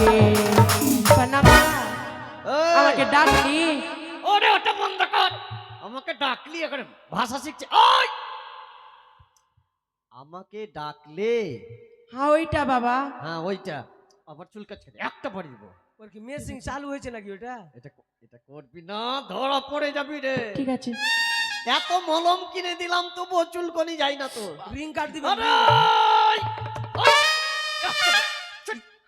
আমাকে আমাকে ডাকলি? ওরে ওটা বন্ধ কর। আমাকে ডাকলি এখন ভাষা শিখছে। ওই! আমাকে ডাকলে? হ্যাঁ ওইটা বাবা। হ্যাঁ ওইটা। আবার চুল কাটছে একটা পরে দিব। ওর কি মেসিং চালু হয়েছে নাকি ওটা? এটা এটা করবি না ধরা পড়ে যাবি রে। ঠিক আছে। এত মলম কিনে দিলাম তো চুলকনি যাই না তো রিং কাট দিবে।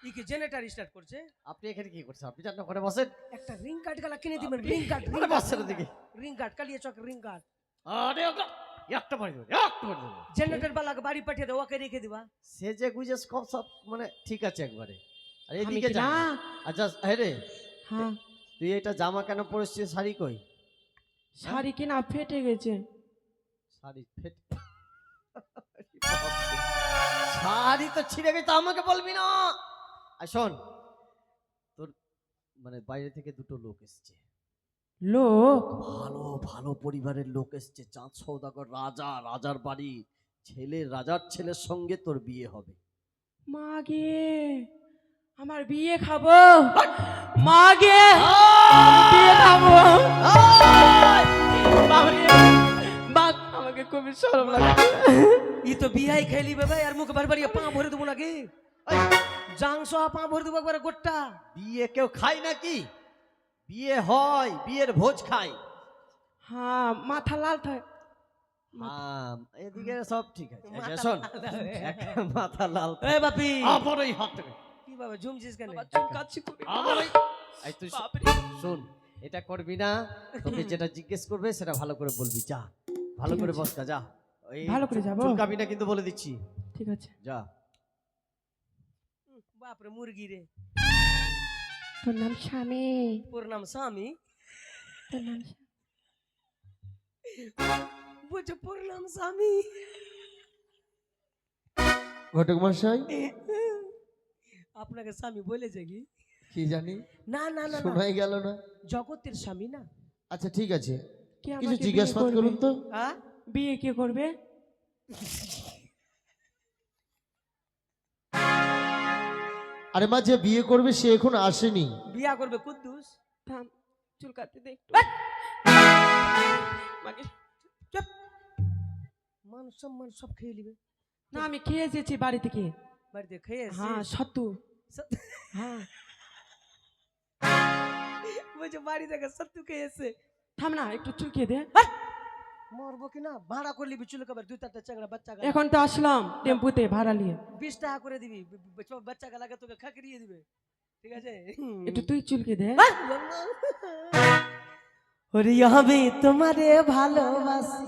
ই কি জেনারেটর স্টার্ট করছে? আপনি এখানে কি করছেন? আপনি জানেন ওখানে বসেন। একটা রিং কাট গলা কিনে দিবেন রিং কাট ওখানে বসছেন ওদিকে রিং কাট কালিয়ে চক রিং কাট আরে ওটা একটা পরে দেবো একটা পরে দেবো। জেনারেটর বালাকে বাড়ি পাঠিয়ে দাও ওকে রেখে দিবা। সে যে গুজে সব সব মানে ঠিক আছে একবারে। আর এদিকে যা আচ্ছা হ্যাঁ রে। হ্যাঁ। তুই এটা জামা কেন পরেছিস শাড়ি কই? শাড়ি কিনা ফেটে গেছে। শাড়ি ফেট শাড়ি তো ছিঁড়ে গেছে আমাকে বলবি না। আর শোন তোর মানে বাইরে থেকে দুটো লোক এসছে। লোক? ভালো ভালো পরিবারের লোক এসছে। চাঁদ সৌদাগর রাজা রাজার বাড়ি। ছেলে রাজার ছেলের সঙ্গে তোর বিয়ে হবে। মাগে আমার বিয়ে খাব। মাগে বিয়ে খাব। আমাকে খুবই সরম লাগছে। ই তো বিয়াই খেলি বাবা আর মুখ বার বাড়িয়ে পা ভরে দেবো নাকি? জাংস ভরে দেবো একবারে গোট্টা। বিয়ে কেউ খায় নাকি? বিয়ে হয় বিয়ের ভোজ খায়। হ্যাঁ মাথা লাল থাকে এদিকে সব ঠিক আছে। আচ্ছা, শোন মাথা লাল এ বাপি! ওই হাত কি বাবা ঝুমছিস কেন? এই তুই শোন এটা করবি না তোকে যেটা জিজ্ঞেস করবে সেটা ভালো করে বলবি যা। ভালো করে। বসকা যা। ভালো করে যাব? চুলকাবি না কিন্তু বলে দিচ্ছি। ঠিক আছে। যা। বাপরে মুরগি রে তোর নাম স্বামী ওর নাম স্বামী তোর নাম স্বামী। বুঝে পোর নাম স্বামী ঘটক মশাই আপনাকে স্বামী বলেছে কি কি জানি না না না শোনাই গেল না জগতের স্বামী না আচ্ছা ঠিক আছে। কে কিছু জিজ্ঞাসা করুন তো। হ্যাঁ? বিয়ে কে করবে? আরে মা যে বিয়ে করবে সে এখন আসেনি। বিয়া করবে কুদ্দুস। থাম চুল কাটতে দে একটু। মাকে চুপ। মান সম্মান সব খেয়ে নিবে। না আমি খেয়ে এসেছি বাড়ি থেকে বাড়িতে খেয়ে এসেছি? হ্যাঁ সত্তু সত- হ্যাঁ। বলছে বাড়ি থেকে সত্যি খেয়ে এসে থাম না একটু চুলকিয়ে দে। মরবো কি না ভাড়া করে নিবি চুলে কবার দুই চারটা চাংড়া বাচ্চা এখন তো আসলাম টেম্পুতে ভাড়া নিয়ে। বিশ টাকা করে দিবি। বাচ্চা গেলাকে তোকে খাকরিয়ে দিবে। ঠিক আছে? একটু তুই চুলকে দে। ওরে আমি তোমারে ভালোবাসি।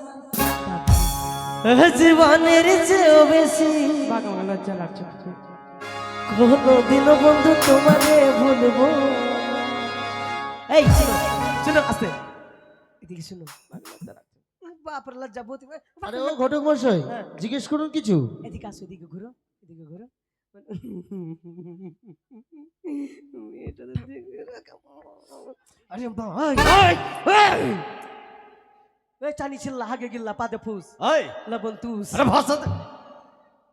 জীবনের চেয়েও বেশি। লজ্জা লাগছে কোনদিনও বন্ধু তোমারে ভুলবো। এই শুনো শুনো আস্তে। এদিকে শুনো বাপরে লজ্জা বহুত আরে ও ঘটক মশাই হ্যাঁ। জিজ্ঞেস করুন কিছু। এদিকে আসো এদিকে ঘুরো এদিকে ঘুরো। আরে ভাই চানি ছিল হাগে গিল্লা পাদে ফুস। ওই লবণ তুস। আরে ভাষা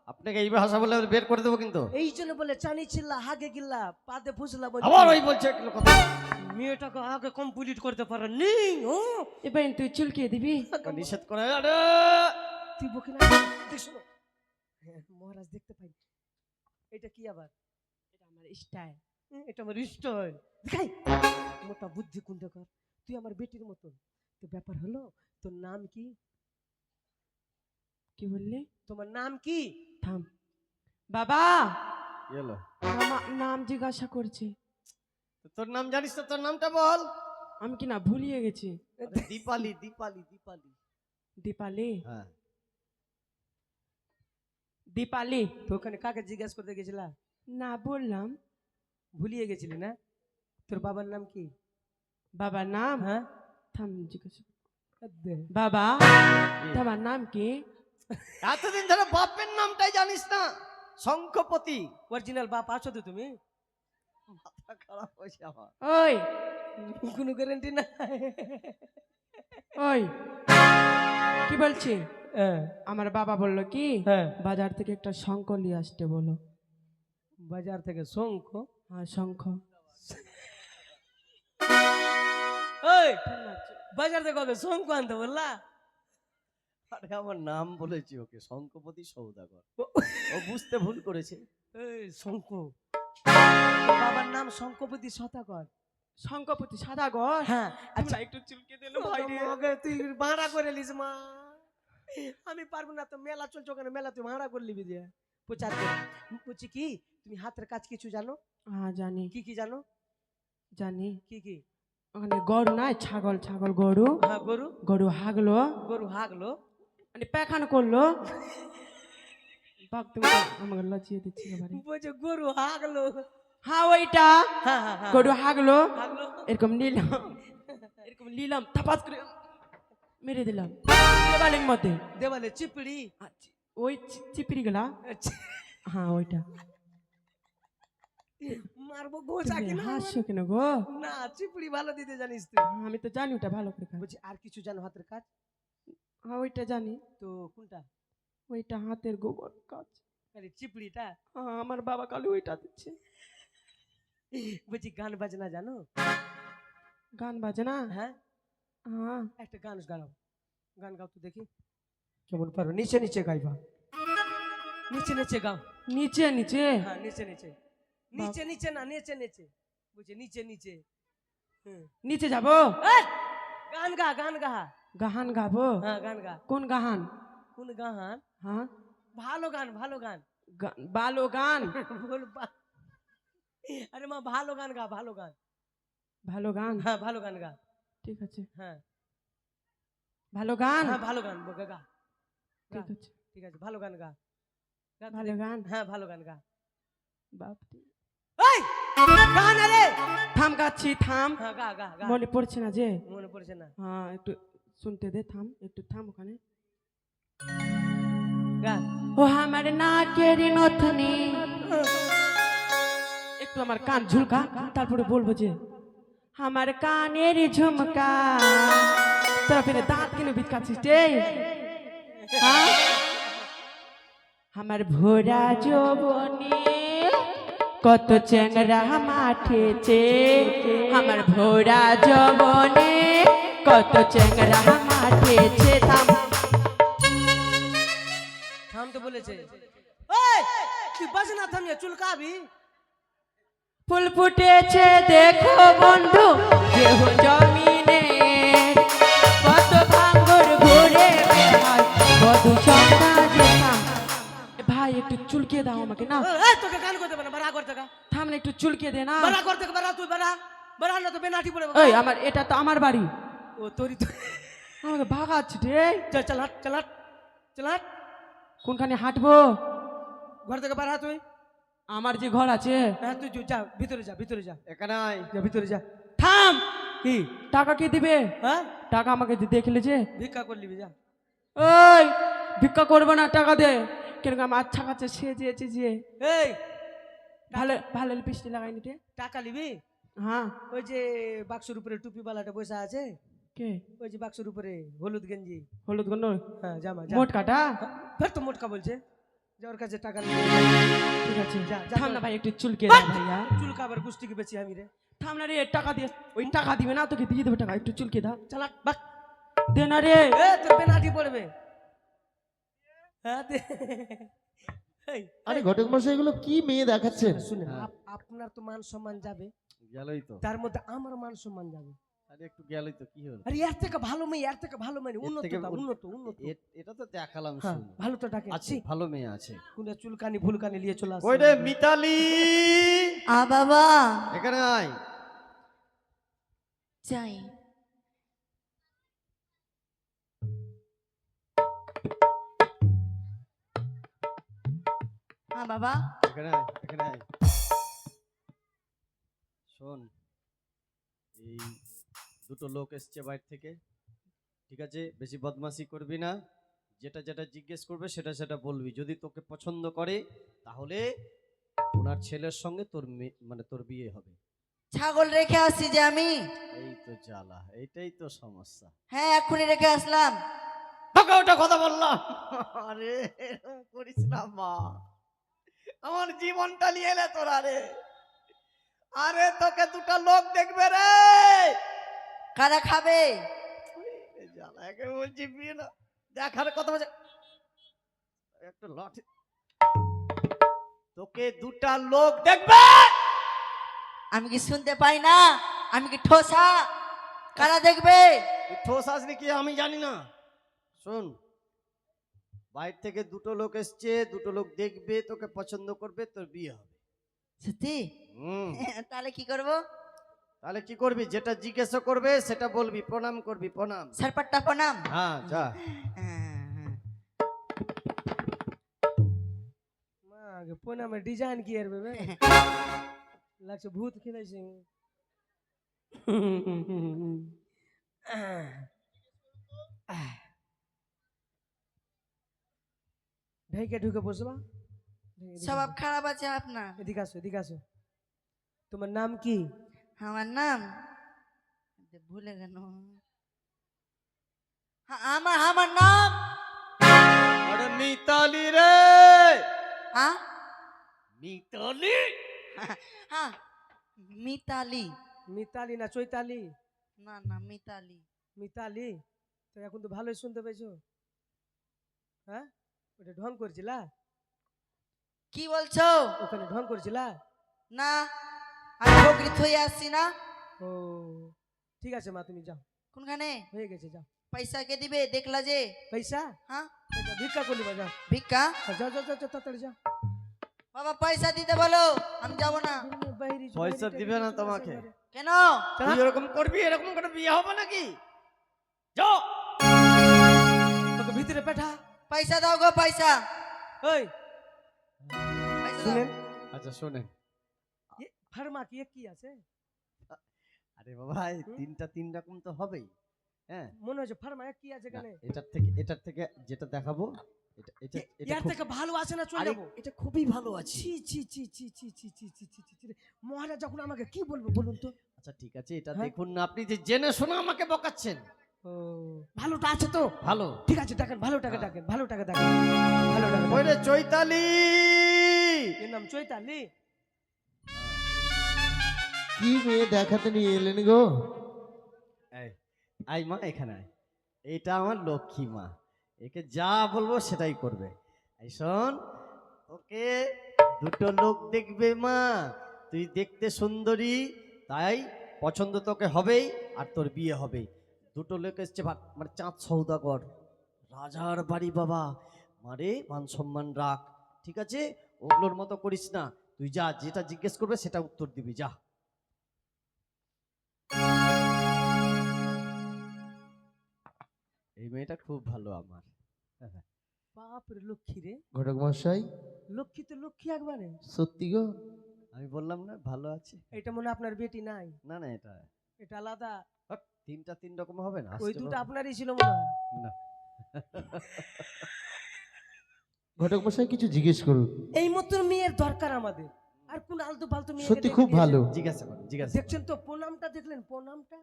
আপনাকে এই ভাষা বলে বের করে দেবো কিন্তু। এই জন্য বলে চানি ছিল হাগে গিল্লা পাদে ফুস লবণ আবার ওই বলছে কথা মেয়েটাকে আগে কমপ্লিট করতে পারে নি ও? এবার তুই চুলকিয়ে দিবি। নিষেধ করে আরে! তুই বকে না দেখ শোনো। হ্যাঁ, মহারাজ দেখতে পাই। এটা কি আবার? এটা আমার স্টাইল এটা আমার স্টাইল দেখাই। মোটা বুদ্ধি কুণ্ড কর। তুই আমার বেটির মতন। তো ব্যাপার হলো তোর নাম কি? কি বললি? তোমার নাম কি? থাম। বাবা! নাম জিজ্ঞাসা করছে। তোর নাম জানিস তো? তোর নামটা বল। আমি কি না ভুলিয়ে গেছি? দীপালি দীপালি দীপালি। দীপালি? হ্যাঁ। দীপালি তো ওখানে কাকে জিজ্ঞাসা করতে গেছিলা? না বললাম। ভুলিয়ে গেছিলি না? তোর বাবার নাম কি? বাবার নাম? হ্যাঁ। থাম জিজ্ঞাসা। বাবা তোমার নাম কি? এতদিন ধরে বাপের নামটাই জানিস না? শঙ্খপতি। অরিজিনাল বাপ আছো তো তুমি? মাথা খারাপ হয়েছে আমার। ওই। কোনো গ্যারেন্টি না ওই। কি বলছি? হ্যাঁ। আমার বাবা বলল কি হ্যাঁ। বাজার থেকে একটা শঙ্কর নিয়ে আসতে বলো। বাজার থেকে শঙ্খ? হ্যাঁ শঙ্খ। ওই বাজার থেকে কবে শঙ্খ আনতে বললা? আরে আমার নাম বলেছি ওকে শঙ্কপতি সৌদাগর। ও বুঝতে ভুল করেছে। এই শঙ্খ। বাবার নাম শঙ্কপতি শতাকর শঙ্কপতি সাদাগর? হ্যাঁ আচ্ছা। একটু চুলকে দিল ভাই রে। তুই ভাড়া করে লিস মা। আমি পারব না তো মেলা চলছে ওখানে মেলা তুই ভাড়া করে লিবি দিয়ে প্রচার করে। বলছি কি তুমি হাতের কাজ কিছু জানো? হ্যাঁ জানি। কি কি জানো? জানি। কি কি? ওখানে গরু নাই ছাগল ছাগল গরু। হ্যাঁ গরু। গরু হাগলো। গরু হাগলো। মানে পেখান করল। আমাকে বলছে গরু হাগলো হ্যাঁ ওইটা গরু হাগলো হাগলো এরকম নিলাম এরকম নিলাম করে মেরে দিলাম দেওয়ালের মধ্যে দেওয়ালে চিপড়ি ওই চিপড়ি গেলা হ্যাঁ ওইটা মারবো কিনা হাসছো কেন গো না চিপড়ি ভালো দিতে জানিস তুই আমি তো জানি ওটা ভালো করে বলছি আর কিছু জানো হাতের কাজ হ্যাঁ ওইটা জানি তো কোনটা ওইটা হাতের গোবর কাজ। আরে চিপড়িটা? হ্যাঁ, আমার বাবা কালে ওইটা দিচ্ছে। বলছি গান বাজনা জানো? গান বাজে না হ্যাঁ। হ্যাঁ একটা গান গাও। গান গাও তো দেখি। কেমন পারো? নিচে নিচে গাইবা। নিচে নিচে গাও। নিচে নিচে। হ্যাঁ নিচে নিচে। নিচে নিচে না নিচে নিচে। বুঝছে নিচে নিচে। নিচে যাব? গান গা গান গা। গাহান গাবো? হ্যাঁ গান গা। কোন গাহান কোন গান? হ্যাঁ। ভালো গান ভালো গান। বালো গান? বল আরে মা ভালো গান গা ভালো গান। ভালো গান? হ্যাঁ ভালো গান গা। ঠিক আছে। হ্যাঁ। ভালো গান? হ্যাঁ ভালো গান গা গা। ঠিক আছে। ঠিক আছে ভালো গান গা। ভালো গান? হ্যাঁ ভালো গান গা। বাপ এই গান আরে। থাম গাচ্ছি থাম। হ্যাঁ গা গা। মনে পড়ছে না যে? মনে পড়ছে না। হ্যাঁ একটু শুনতে দে থাম একটু থাম ওখানে। আমার একটু আমার কান ঝুলকা, তারপরে বলব যে, আমার কানের ঝুমকা। তোরা ফিরে দাঁত কিনে বিটকাচ্ছিস হ্যাঁ? আমার ভোরা যৌবনে কত চ্যাংরা মাঠেছে আমার ভোরা যৌবনে কত চ্যাংরা মাঠেছে থাম থামতে বলেছে তুই বাজ না থামিয়ে চুলকাবি? ফুল ফুটেছে দেখো বন্ধু জমিনে কত ভাঙ্গর ঘুরে ভাই একটু চুলকিয়ে দাও আমাকে না? তোকে গান করতে পারে বাড়া করতে গা থামলে একটু চুলকিয়ে দে না? করতে তুই বাড়া বাড়া না তো বেনাটি পড়ে ওই আমার এটা তো আমার বাড়ি। ও তোরি তো আমাকে ভাগাচ্ছি রে। চল চল হাট চল হাট চল হাট। কোনখানে হাঁটবো? ঘর থেকে বাড়া তুই আমার যে ঘর আছে। হ্যাঁ তুই যা ভিতরে যা ভিতরে যা। এখানে যা ভিতরে যা। থাম! কি? টাকা কে দিবে? হ্যাঁ? টাকা আমাকে দেখলে যে। ভিক্ষা করলি যা। ওই ভিক্ষা করব না টাকা দে। কেন আমার আচ্ছা কাছে সেজেছে যে। এই ভালো ভালো লিপস্টিক লাগাই নিতে টাকা নিবি? হ্যাঁ। ওই যে বাক্সের উপরে টুপিওয়ালাটা বসে আছে। কে? ওই যে বাক্সের উপরে হলুদ গেঞ্জি। হলুদ গন্ড? হ্যাঁ জামা যা। মোট কাটা? ফের তো মোটকা বলছে যে ওর কাছে টাকা নেই ঠিক আছে থাম না ভাই একটু চুলকে দাও ভাইয়া। চুল গুষ্টিকে বেছি আমি রে? থাম না রে টাকা দিয়ে ওই টাকা দিবে না তোকে দিয়ে দেবে টাকা একটু চুলকে দাও চালাক বাক দে না রে। এ তোর পেনাটি পড়বে। হ্যাঁ দে। আরে ঘটক মশাই এগুলো কি মেয়ে দেখাচ্ছেন? শুনে হ্যাঁ। আপনার তো মান সম্মান যাবে। গেলই তো। তার মধ্যে আমার মান সম্মান যাবে। আরে একটু গেলই তো কি হলো? আরে এর থেকে ভালো মেয়ে এর থেকে ভালো মেয়ে উন্নত উন্নত উন্নত এটা তো দেখালাম হ্যাঁ ভালো তো ডাকে আছে ভালো মেয়ে আছে। কোনটা চুলকানি ফুলকানি নিয়ে চলে আসে ওই মিতালি! আ বাবা! এখানে আয়। যাই। হ্যাঁ বাবা। এখানে আয় এখানে আয়। শোন এই দুটো লোক এসছে বাইরে থেকে। ঠিক আছে বেশি বদমাশি করবি না। যেটা যেটা জিজ্ঞেস করবে সেটা সেটা বলবি। যদি তোকে পছন্দ করে তাহলে ওনার ছেলের সঙ্গে তোর মেয়ে মানে তোর বিয়ে হবে। ছাগল রেখে আসছি যে আমি। এই তো জ্বালা এইটাই তো সমস্যা। হ্যাঁ এক্ষুনি রেখে আসলাম। তোকে ওটা কথা বললাম। আরে করিস না মা। আমার জীবনটা নিয়ে এলে তোরা রে আরে তোকে দুটো লোক দেখবে রে। কারা খাবে? জ্বালাকে বলছি বিয়ে না। দেখার কথা বলছে। একটা লাঠি তোকে দুটা লোক দেখবে? আমি কি শুনতে পাই না? আমি কি ঠোসা? কারা দেখবে? ঠোস আসলি কি আমি জানি না। শোন বাইরে থেকে দুটো লোক এসছে দুটো লোক দেখবে তোকে পছন্দ করবে তোর বিয়ে হবে। সত্যি? হুম। তাহলে কি করব? তাহলে কি করবি? যেটা জিজ্ঞাসা করবে সেটা বলবি। প্রণাম করবি প্রণাম। সারপাট্টা প্রণাম। হ্যাঁ যা। হ্যাঁ, হ্যাঁ। মা আগে পোনামে ডিজাইন কি আর বেবে? লাগছে ভূত খেলেছে ঢেকে ঢুকে বসবা ঢেকে ঢুকে স্বভাব বসো। খারাপ আছে আপনার। এদিকে আসো এদিকে আসো। তোমার নাম কি? আমার নাম? এ ভুলে গেল। হ্যাঁ, আমার আমার নাম? আরে মিতালি রে! হ্যাঁ মিতালি? হ্যাঁ মিতালি। মিতালি না চৈতালি? না না মিতালি। মিতালি? তো এখন তো ভালোই শুনতে পেয়েছ। হ্যাঁ ওটা ঢং করছিলা? কি বলছো? ওখানে ঢং করছিলা? না। আমি বকরি থই আসছি না? ও ঠিক আছে মা তুমি যাও। কোনখানে? হয়ে গেছে যাও। পয়সা কে দিবে? দেখলা যে। পয়সা? হ্যাঁ? ভিক্ষা করলি বা যাও। ভিক্ষা? হ্যাঁ, যাও যাও যাও তাড়াতাড়ি যাও। বাবা পয়সা দিতে বলো আমি যাব না। পয়সা দিবে না তোমাকে? কেন? তুই এরকম করবি এরকম করে বিয়ে হবে নাকি? যাও। তোকে ভিতরে পেঠা। পয়সা দাও গো পয়সা। ওই। শুনেন আচ্ছা শোনেন। ফার্মা কি এ কি আছে আরে বাবা তিনটা তিন রকম তো হবেই হ্যাঁ মনে হচ্ছে ফার্মা কি আছে এখানে এটার থেকে এটার থেকে যেটা দেখাবো এটা এটা থেকে ভালো আছে না চলে যাব এটা খুবই ভালো আছে ছি ছি ছি ছি ছি ছি ছি ছি ছি ছি ছি মহারাজ যখন আমাকে কি বলব বলুন তো আচ্ছা ঠিক আছে এটা হ্যাঁ? দেখুন না আপনি যে জেনে শোনা আমাকে বকাচ্ছেন ও ভালোটা আছে তো ভালো ঠিক আছে ডাকেন ভালো টাকা হ্যাঁ। ডাকেন ভালো টাকা ডাকেন ভালো টাকা ডাকেন। চৈতালি এর নাম চৈতালি কি মেয়ে দেখাতে নিয়ে এলেন গো? আই মা এখানে আয়। এইটা আমার লক্ষ্মী মা। একে যা বলব সেটাই করবে। শোন, ওকে দুটো লোক দেখবে মা। তুই দেখতে সুন্দরী, তাই পছন্দ তোকে হবেই আর তোর বিয়ে হবেই। দুটো লোক এসছে মানে চাঁদ সৌদাগর। রাজার বাড়ি বাবা। মারে মান সম্মান রাখ। ঠিক আছে? ওগুলোর মতো করিস না। তুই যা, যেটা জিজ্ঞেস করবে সেটা উত্তর দিবি, যা। এই মেয়েটা খুব ভালো আমার। বাপরে লক্ষ্মী রে। ঘটক মশাই। লক্ষ্মী তো লক্ষ্মী একবারে। সত্যি গো? আমি বললাম না ভালো আছে। এটা মনে আপনার বেটি নাই। না না এটা এটা আলাদা। তিনটা তিন রকম হবে না ওই দুটো আপনারই ছিল মনে হয়। না। ঘটক মশাই কিছু জিজ্ঞেস করুন। এই মতন মেয়ের দরকার আমাদের। আর কোন আলতু ফালতু মেয়ে সত্যি খুব ভালো। জিজ্ঞাসা করো জিজ্ঞাসা দেখছেন তো প্রণামটা দেখলেন প্রণামটা।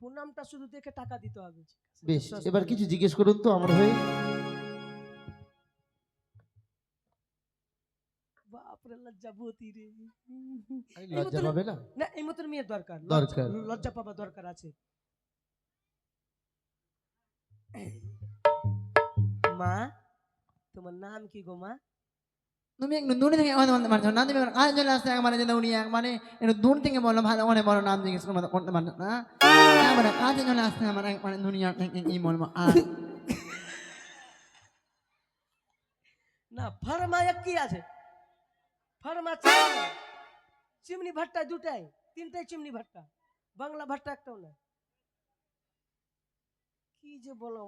প্রণামটা শুধু দেখে টাকা দিতে হবে বেশ এবার কিছু জিজ্ঞেস করুন তো আমার হয়ে। বাপরে রে। লজ্জা পাবে না? না এই মতন মেয়ের দরকার। লজ্জা পাবা দরকার আছে। মা তোমার নাম কি গো মা? তুমি একটু দূরে থেকে বলতে পারছ না তুমি কাজ চলে আসতে একবারে যেতে উনি একবারে একটু দূর থেকে বলো ভালো করে বলো নাম জিজ্ঞেস করতে পারছ না একবারে চলে আসতে আমার একবারে দুনিয়া থেকে কি বলব আর না ফার্মা এক কি আছে ফার্মা চিমনি ভাট্টা দুটাই তিনটাই চিমনি ভাট্টা বাংলা ভাট্টা একটাও না কি যে বলো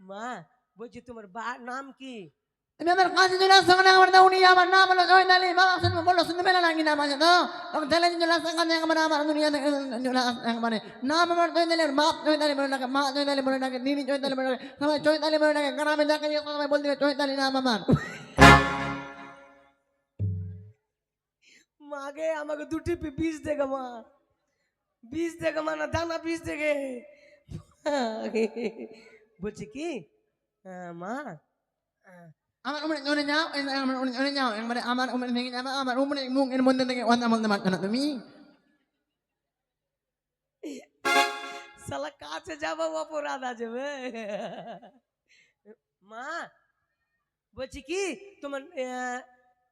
মা বলছি তোমার বা নাম কি? তুমি আমার কাজে চলে আসতে মানে একবার উনি আমার নাম বলো জয়নালি বাবা শুনবে বলল শুনতে পেলে নাকি নাম আছে তো? তখন ছেলে চলে আসতে কাজে একবারে আমার দুনিয়া থেকে চলে একবারে নাম আমার জয়নালি আর বাপ জয়নালি বলে ডাকে মা জয়নালি বলে ডাকে দিদি জয়নালি বলে ডাকে সবাই জয়নালি বলে ডাকে গ্রামে করো, সবাই বলতে জয়নালি নাম আমার। মাগে আমাকে দুটি বীজ দেগে মা। বীজ দেগে মা না দানা বীজ দেগে বলছি কি মা আমার উমরে উনি যাও আমার উনি উনি যাও একবারে আমার উমরে ভেঙে যাবে আমার উমরে মুখ এর মধ্যে থেকে ওয়াদা বলতে পারছ না তুমি শালা কাছে যাব অপরাধ আছে বে। মা বলছি কি তোমার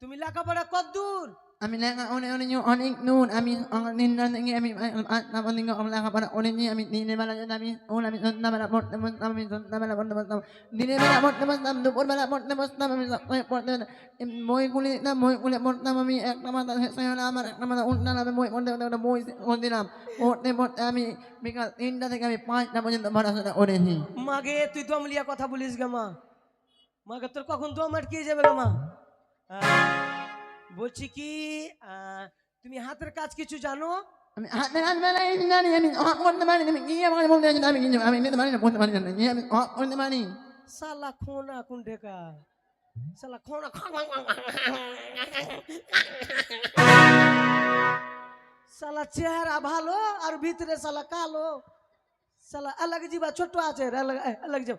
তুমি লেখাপড়া কত দূর আমি লেখা উনি উনি অনেক নুন আমি নিন্না থেকে আমি আমার দিকে আমরা খাবার উনি নিয়ে আমি দিনের বেলা যেতে আমি ওন আমি সন্ধ্যাবেলা পড়তে বসতাম আমি সন্ধ্যাবেলা পড়তে বসতাম দিনের বেলা পড়তে বসতাম দুপুরবেলা পড়তে বসতাম আমি সবসময় পড়তে বইগুলি দিতাম বইগুলি পড়তাম আমি একটা মাথা শেষ হয়ে আমার একটা মাথা উল্টালাম আমি বই পড়তে পড়তে দিলাম পড়তে পড়তে আমি বিকাল তিনটা থেকে আমি পাঁচটা পর্যন্ত পড়াশোনা করেছি মাগে তুই লিয়া কথা বলিস গে মা। মাগে তোর কখন দম আটকে যাবে গে মা? আহ, বলছি কি তুমি হাতের কাজ কিছু জানো? আমি কাজ জানি আমি অফ করতে পারি তুমি কি আমাকে বলতে আমি আমি নিতে পারি না বলতে পারি না আমি করতে পারি সালা খোনা কোন ঢেকা? সালা খোনা সালা চেহারা ভালো আর ভিতরে সালা কালো। সালা আলাগ জিবা ছোট আছে আলাগ আলাগ জিবা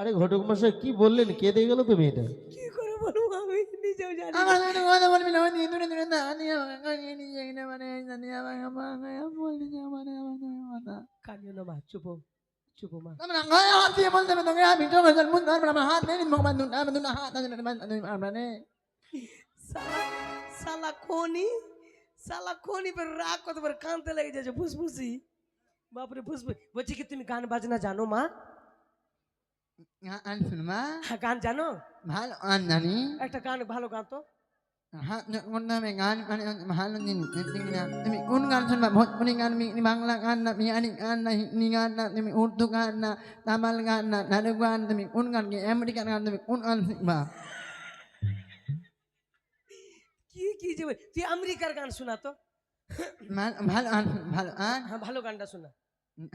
আরে ঘটক মশাই কি বললেন? কেঁদে গেল তুমি এটা? কি করে বলব আমি নিজেও জানি না। আমার সঙ্গে কথা বলবি না ওই দূরে দূরে না মানে জানি আমার আমার বললি যে আমার আমার কথা কাঁদিও না মা চুপো চুপো মা গায়ে হাত দিয়ে বলতে হবে তোকে আমি চোখে জল মুখ ধরবো আমার হাত নেই মুখ আমি দুটো হাত আছে মানে সালা সালা খনি সালা খনি পর রাগ কত বার কানতে লেগে যাচ্ছে ফুসফুসি। বাপরে ফুসফুস। বলছি কি তুমি গান বাজনা জানো মা? গান শুনবা গান জানো ভালো গান জানি একটা গান ভালো গান তো আমি গান মানে ভালো জিনিস তুমি কোন গান শুনবা ভোজপুরি গান বাংলা গান না বিহারি গান না হিন্দি গান না তুমি উর্দু গান না তামিল গান না নাড়ু গান তুমি কোন গান কি আমেরিকান গান তুমি কোন গান শিখবা কি কি যে তুই আমেরিকার গান শোনা তো ভালো গান ভালো গান হ্যাঁ ভালো গানটা শোনা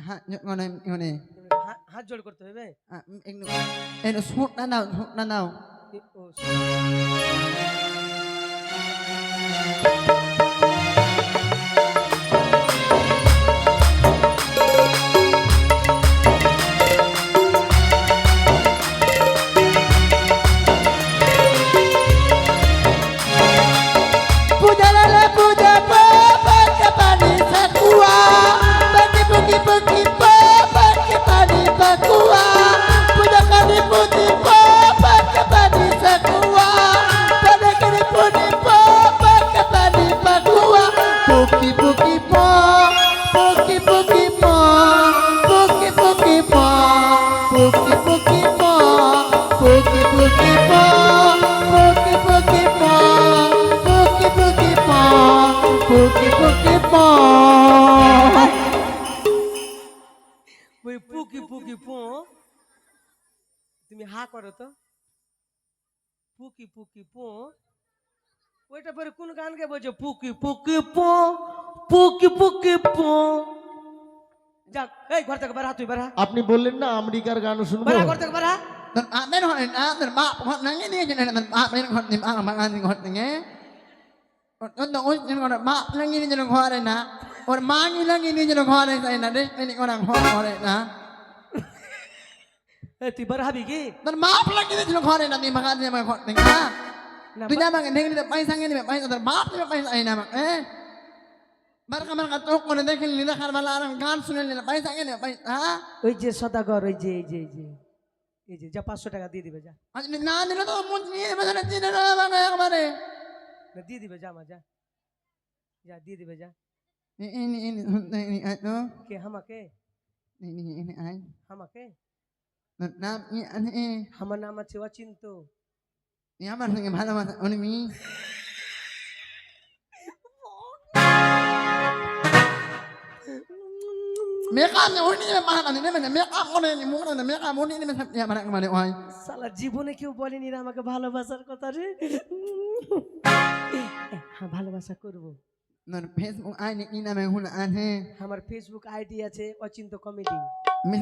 হ্যাঁ মানে মানে হাত জোড় করতে হবে না নাও না নাও। ওই পুকি পুকি পো তুমি হা করো তো। পুকি পুকি পো ওইটা পরে কোন গান গে বলছো? পুকি পুকি পো পুকি পুকি পো যাক এই ঘর থেকে বের তুই বের হা। আপনি বললেন না আমেরিকার গান শুনব। বের ঘর থেকে বের atin hotin atin bak hot nangi ni jenis atin bak ni hot ni bak bak atin hot nangi hot dong hot jenis orang bak nangi ni jenis kuare na orang mangi nangi ni jenis kuare saya na deh ini orang hot kuare na Eh tiba rabi ki. Dan maaf lagi ni jenis kuare na ni makan ni makan hot nangi na. Tu jangan dengan ni pakai sangi ni pakai sangi maaf ni pakai sangi na eh. বারকা মারকা তো কোনে দেখেন লিনা খারবালা আর গান শুনে লিনা পয়সা কেন পয়সা ওই যে সদাগর ওই যে এই যে এই যে এই যে যা পাঁচশো টাকা দিয়ে দিবে যা। না দিলে তো একবারে। দিয়ে দিবে যা মা যা। যা দিয়ে দিবে যা। কে হামাকে হামাকে আমার নাম আছে অচিন্ত। আমার সঙ্গে ভালোবাসা উনি জীবনে কেউ বলেনি রে আমাকে ভালোবাসার কথা রে হ্যাঁ ভালোবাসা করব না ফেসবুক নি নামে হুন আছে আমার ফেসবুক আইডি আছে অচিন্ত কমেডি না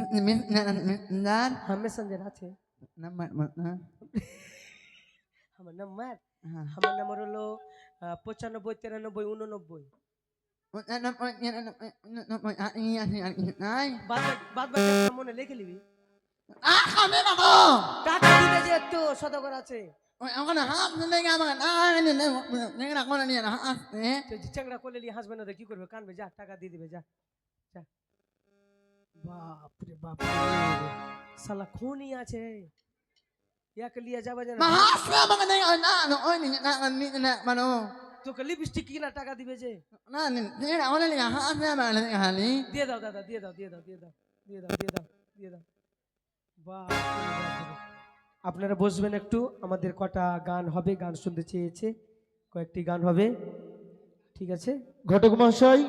না হ্যাঁ মেসেঞ্জার আছে নাম্বার না আমার নাম্বার আমার নাম্বার হলো পঁচানব্বই তিরানব্বই উননব্বই মনে লিখে নিবি আ খাবে টাকা দিবে যে তো শতকর আছে ওখানে হাত নিয়ে আমার না না না না কোন নিয়ে না হাত এ তো যে চ্যাংড়া করলে নিয়ে হাসবে না কি করবে কানবে যা টাকা দিয়ে দিবে যা যা বাপ রে বাপ রে। শালা আছে ইয়াকে লিয়ে যাবে মা হাত আমাকে নেই না না নি না নি না তোকে লিপস্টিক কিনা টাকা দিবে যে? না মানে দিয়ে দাও দাদা দিয়ে দাও দিয়ে দাও দিয়ে দাও দিয়ে দাও দিয়ে দাও দিয়ে দাও। বাহ আপনারা বসবেন একটু আমাদের কটা গান হবে গান শুনতে চেয়েছে। কয়েকটি গান হবে ঠিক আছে? ঘটক মহাশয়?